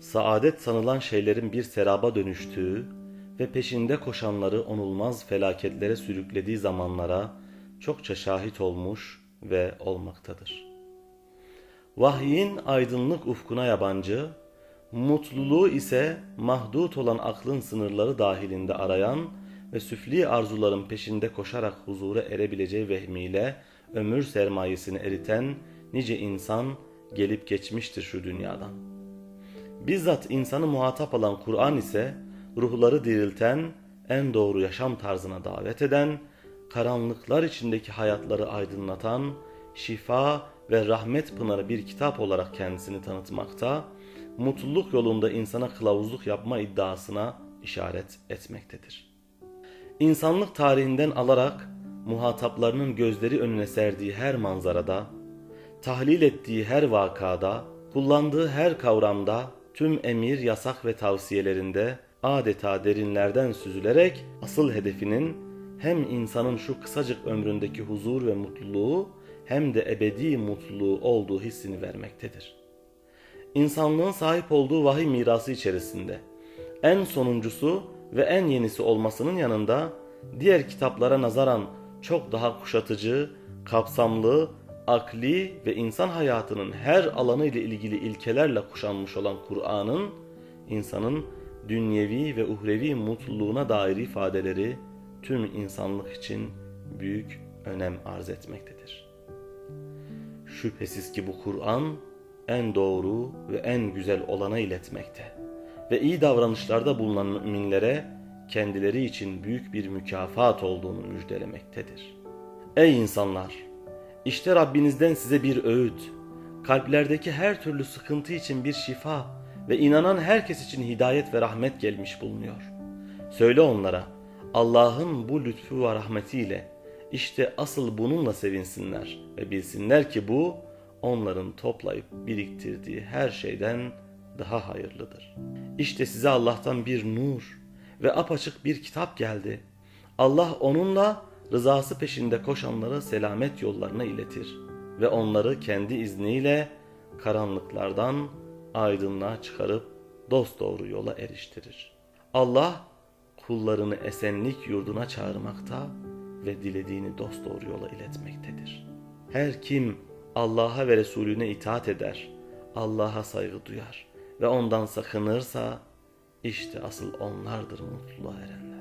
saadet sanılan şeylerin bir seraba dönüştüğü ve peşinde koşanları onulmaz felaketlere sürüklediği zamanlara çokça şahit olmuş ve olmaktadır. Vahyin aydınlık ufkuna yabancı, mutluluğu ise mahdut olan aklın sınırları dahilinde arayan ve süfli arzuların peşinde koşarak huzura erebileceği vehmiyle ömür sermayesini eriten nice insan gelip geçmiştir şu dünyadan. Bizzat insanı muhatap alan Kur'an ise ruhları dirilten, en doğru yaşam tarzına davet eden, karanlıklar içindeki hayatları aydınlatan, şifa ve rahmet pınarı bir kitap olarak kendisini tanıtmakta, mutluluk yolunda insana kılavuzluk yapma iddiasına işaret etmektedir. İnsanlık tarihinden alarak muhataplarının gözleri önüne serdiği her manzarada, tahlil ettiği her vakada, kullandığı her kavramda, tüm emir, yasak ve tavsiyelerinde adeta derinlerden süzülerek asıl hedefinin hem insanın şu kısacık ömründeki huzur ve mutluluğu hem de ebedi mutluluğu olduğu hissini vermektedir. İnsanlığın sahip olduğu vahiy mirası içerisinde en sonuncusu ve en yenisi olmasının yanında diğer kitaplara nazaran çok daha kuşatıcı, kapsamlı, akli ve insan hayatının her alanı ile ilgili ilkelerle kuşanmış olan Kur'an'ın insanın dünyevi ve uhrevi mutluluğuna dair ifadeleri tüm insanlık için büyük önem arz etmektedir. Şüphesiz ki bu Kur'an en doğru ve en güzel olana iletmekte ve iyi davranışlarda bulunan müminlere kendileri için büyük bir mükafat olduğunu müjdelemektedir. Ey insanlar! İşte Rabbinizden size bir öğüt, kalplerdeki her türlü sıkıntı için bir şifa ve inanan herkes için hidayet ve rahmet gelmiş bulunuyor. Söyle onlara, Allah'ın bu lütfu ve rahmetiyle işte asıl bununla sevinsinler ve bilsinler ki bu onların toplayıp biriktirdiği her şeyden daha hayırlıdır. İşte size Allah'tan bir nur ve apaçık bir kitap geldi. Allah onunla rızası peşinde koşanları selamet yollarına iletir ve onları kendi izniyle karanlıklardan aydınlığa çıkarıp dosdoğru yola eriştirir. Allah kullarını esenlik yurduna çağırmakta ve dilediğini dosdoğru yola iletmektedir. Her kim Allah'a ve Resulüne itaat eder, Allah'a saygı duyar ve ondan sakınırsa işte asıl onlardır mutluluğa erenler.